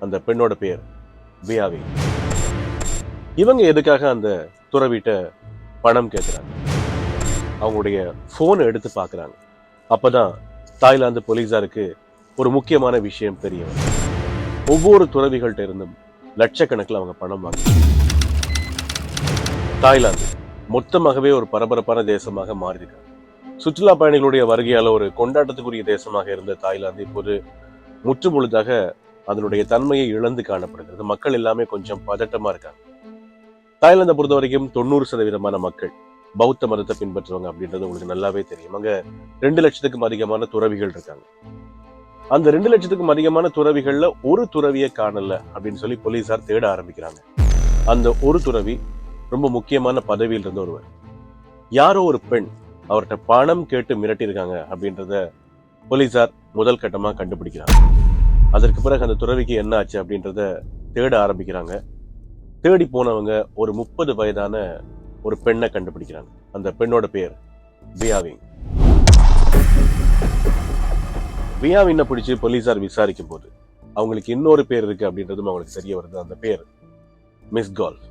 அந்த பெண்ணோட பேர் பியாவி. இவங்க எதுக்காக அந்த துறவிட்ட பணம் கேட்குறாங்க அவங்களுடைய ஃபோனை எடுத்து பார்க்குறாங்க அப்பதான் தாய்லாந்து போலீஸாருக்கு ஒரு முக்கியமான விஷயம் தெரிய வரும் ஒவ்வொரு துறவிகள்கிட்ட இருந்தும் லட்சக்கணக்கில் அவங்க பணம் வாங்க தாய்லாந்து மொத்தமாகவே ஒரு பரபரப்பான தேசமாக மாறியிருக்காங்க. சுற்றுலா பயணிகளுடைய வருகையால் ஒரு கொண்டாட்டத்துக்குரிய தேசமாக இருந்த தாய்லாந்து இப்போது முற்று முழுதாக அதனுடைய தன்மையை இழந்து காணப்படுகிறது. மக்கள் எல்லாமே கொஞ்சம் பதட்டமா இருக்காங்க. தாய்லாந்தை பொறுத்த வரைக்கும் தொண்ணூறு சதவீதமான மக்கள் பௌத்த மதத்தை பின்பற்றுவாங்க அப்படின்றது உங்களுக்கு நல்லாவே தெரியும். அங்க ரெண்டு லட்சத்துக்கும் அதிகமான துறவிகள் இருக்காங்க. அந்த ரெண்டு லட்சத்துக்கும் அதிகமான துறவிகள்ல ஒரு துறவியை காணல அப்படின்னு சொல்லி போலீசார் தேட ஆரம்பிக்கிறாங்க. அந்த ஒரு துறவி ரொம்ப முக்கியமான பதவியில் இருந்த ஒருவர். யாரோ ஒரு பெண் அவர்கிட்ட பணம் கேட்டு மிரட்டியிருக்காங்க அப்படின்றத போலீசார் முதல் கட்டமா கண்டுபிடிக்கிறாங்க. அதற்கு பிறகு அந்த துறவிக்கு என்ன ஆச்சு அப்படின்றத தேட ஆரம்பிக்கிறாங்க. தேடி போனவங்க ஒரு முப்பது வயதான ஒரு பெண்ணை கண்டுபிடிக்கிறாங்க. அந்த பெண்ணோட பேர் பியாவிங் பியாவினை பிடிச்சி போலீஸார் விசாரிக்கும் போது அவங்களுக்கு இன்னொரு பேர் இருக்கு அப்படின்றதும் அவங்களுக்கு தெரிய வருது. அந்த பேர் மிஸ் கால்ஃப்.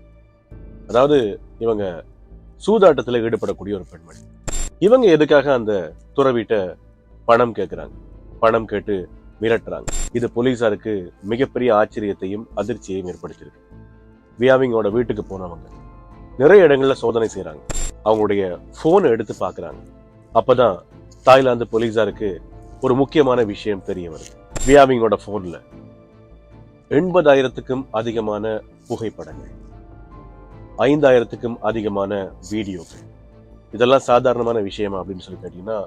அதாவது இவங்க சூதாட்டத்தில் ஈடுபடக்கூடிய ஒரு பெண்மணி. இவங்க எதுக்காக அந்த துறவிட்ட பணம் கேட்குறாங்க பணம் கேட்டு மிரட்டுறாங்க. இது போலீசாருக்கு மிகப்பெரிய ஆச்சரியத்தையும் அதிர்ச்சியையும் ஏற்படுத்தியிருக்கு. வியாவிங்கோட வீட்டுக்கு போனவங்க. நிறைய இடங்கள்ல சோதனை செய்யறாங்க அவங்களுடைய போனை எடுத்து பாக்குறாங்க. அப்பதான் தாய்லாந்து போலீசாருக்கு ஒரு முக்கியமான விஷயம் தெரிய வருது. வியாவிங்கோட போன்ல எண்பதாயிரத்துக்கும் அதிகமான புகைப்படங்கள். ஐந்தாயிரத்துக்கும் அதிகமான வீடியோக்கள். இதெல்லாம் சாதாரணமான விஷயமா அப்படின்னு சொல்லி கேட்டீங்கன்னா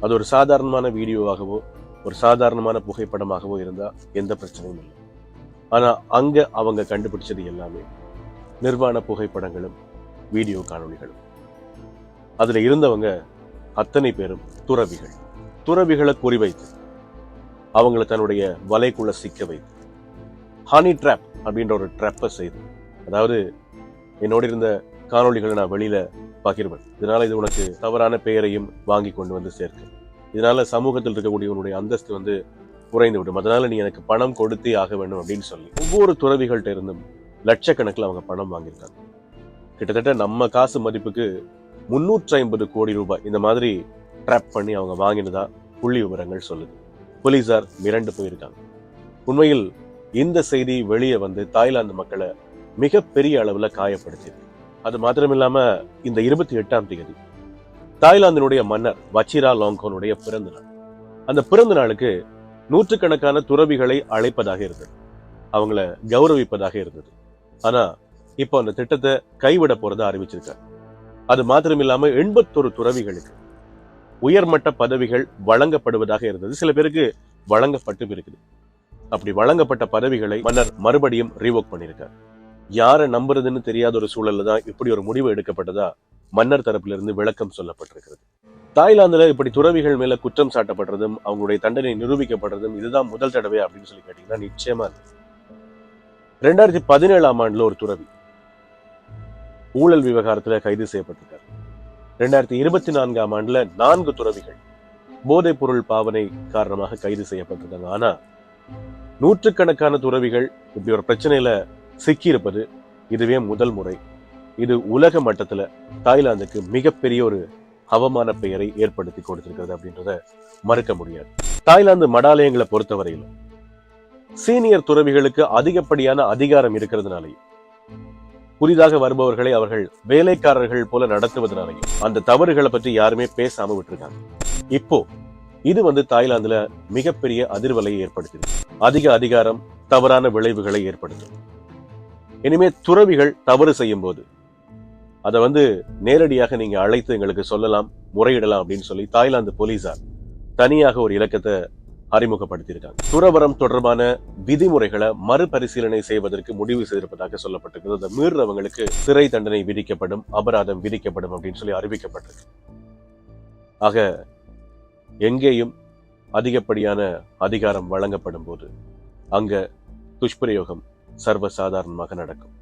அது ஒரு சாதாரணமான வீடியோவாகவோ ஒரு சாதாரணமான புகைப்படமாகவோ இருந்தா எந்த பிரச்சனையும் இல்லை. ஆனா அங்க அவங்க கண்டுபிடிச்சது எல்லாமே நிர்வாண புகைப்படங்களும் வீடியோ காணொளிகளும். அதுல இருந்தவங்க அத்தனை பேரும் துறவிகள். துறவிகளை குறிவைத்து அவங்களை தன்னுடைய வலைக்குள்ள சிக்க வைத்து ஹனி ட்ராப் அப்படின்ற ஒரு ட்ராப்பை செய்து அதாவது என்னோட இருந்த காணொலிகளை நான் வெளியில பகிர்வேன். இதனால இது உனக்கு தவறான பெயரையும் வாங்கி கொண்டு வந்து சேர்க்கும் இதனால சமூகத்தில் இருக்கக்கூடியவனுடைய அந்தஸ்து வந்து குறைந்து விடும். அதனால நீ எனக்கு பணம் கொடுத்தே ஆக வேண்டும் அப்படின்னு சொல்லி ஒவ்வொரு துறவிகள்கிட்ட இருந்தும் லட்சக்கணக்கில் அவங்க பணம் வாங்கியிருக்காங்க. கிட்டத்தட்ட நம்ம காசு மதிப்புக்கு முன்னூற்றி ஐம்பது கோடி ரூபாய் இந்த மாதிரி ட்ராப் பண்ணி அவங்க வாங்கினதா புள்ளி விவரங்கள் சொல்லுது. போலீஸார் மிரண்டு போயிருக்காங்க. உண்மையில் இந்த செய்தி வெளியே வந்து தாய்லாந்து மக்களை மிகப்பெரிய அளவுல காயப்படுத்தியது அது மாத்திரமில்லாம இந்த இருபத்தி எட்டாம் தேதி தாய்லாந்தினுடைய மன்னர் வச்சிரா லாங்கோனுடைய பிறந்த நாள். அந்த பிறந்த நாளுக்கு நூற்றுக்கணக்கான துறவிகளை அழைப்பதாக இருந்தது. அவங்கள கௌரவிப்பதாக இருந்தது. ஆனா இப்போ அந்த திட்டத்தை கைவிட போறதா அறிவிச்சிருக்காங்க. அது மாத்திரம் இல்லாம எண்பத்தொரு துறவிகளுக்கு உயர்மட்ட பதவிகள் வழங்கப்படுவதாக இருந்தது. சில பேருக்கு வழங்கப்பட்டும் இருக்குது. அப்படி வழங்கப்பட்ட பதவிகளை மன்னர் மறுபடியும் ரீவோக் பண்ணியிருக்கார். யாரை நம்புறதுன்னு தெரியாத ஒரு சூழல்ல தான் இப்படி ஒரு முடிவு எடுக்கப்பட்டதா மன்னர் தரப்பிலிருந்து இருந்து விளக்கம் சொல்லப்பட்டிருக்கிறது. தாய்லாந்துல இப்படி துறவிகள் மேல குற்றம் சாட்டப்படுறதும் அவங்களுடைய தண்டனை நிரூபிக்கப்படுறதும் இதுதான் முதல் தடவை அப்படின்னு சொல்லி கேட்டீங்கன்னா நிச்சயமா இல்லை. ரெண்டாயிரத்தி பதினேழாம் ஆண்டுல ஒரு துறவி ஊழல் விவகாரத்துல கைது செய்யப்பட்டிருக்காரு. ரெண்டாயிரத்தி இருபத்தி நான்காம் ஆண்டுல நான்கு துறவிகள் போதைப் பொருள் பாவனை காரணமாக கைது செய்யப்பட்டிருக்காங்க. ஆனா நூற்றுக்கணக்கான துறவிகள் இப்படி ஒரு பிரச்சனையில சிக்கி இருப்பது இதுவே முதல் முறை. இது உலக மட்டத்துல தாய்லாந்துக்கு மிகப்பெரிய ஒரு அவமான பெயரை ஏற்படுத்தி கொடுத்திருக்கிறது அப்படின்றத மறுக்க முடியாது. தாய்லாந்து மடாலயங்களை பொறுத்தவரையில் சீனியர் துறவிகளுக்கு அதிகப்படியான அதிகாரம் இருக்கிறதுனாலையும் புதிதாக வருபவர்களை அவர்கள் வேலைக்காரர்கள் போல நடத்துவதனாலையும் அந்த தவறுகளை பற்றி யாருமே பேசாம விட்டுருக்காங்க. இப்போ இது வந்து தாய்லாந்துல மிகப்பெரிய அதிர்வலையை ஏற்படுத்துது அதிக அதிகாரம் தவறான விளைவுகளை ஏற்படுத்தும். இனிமே துறவிகள் தவறு செய்யும் போது அதை வந்து நேரடியாக நீங்க அழைத்து எங்களுக்கு சொல்லலாம் முறையிடலாம் அப்படின்னு சொல்லி தாய்லாந்து போலீசார் தனியாக ஒரு இலக்கத்தை அறிமுகப்படுத்தியிருக்காங்க. துறவரம் தொடர்பான விதிமுறைகளை மறுபரிசீலனை செய்வதற்கு முடிவு செய்திருப்பதாக சொல்லப்பட்டிருக்கிறது. அதை மீறுறவங்களுக்கு சிறை தண்டனை விதிக்கப்படும் அபராதம் விதிக்கப்படும் அப்படின்னு சொல்லி அறிவிக்கப்பட்டிருக்கு. ஆக எங்கேயும் அதிகப்படியான அதிகாரம் வழங்கப்படும் போது அங்க துஷ்பிரயோகம் சர்வசாதாரணமாக நடக்கும்.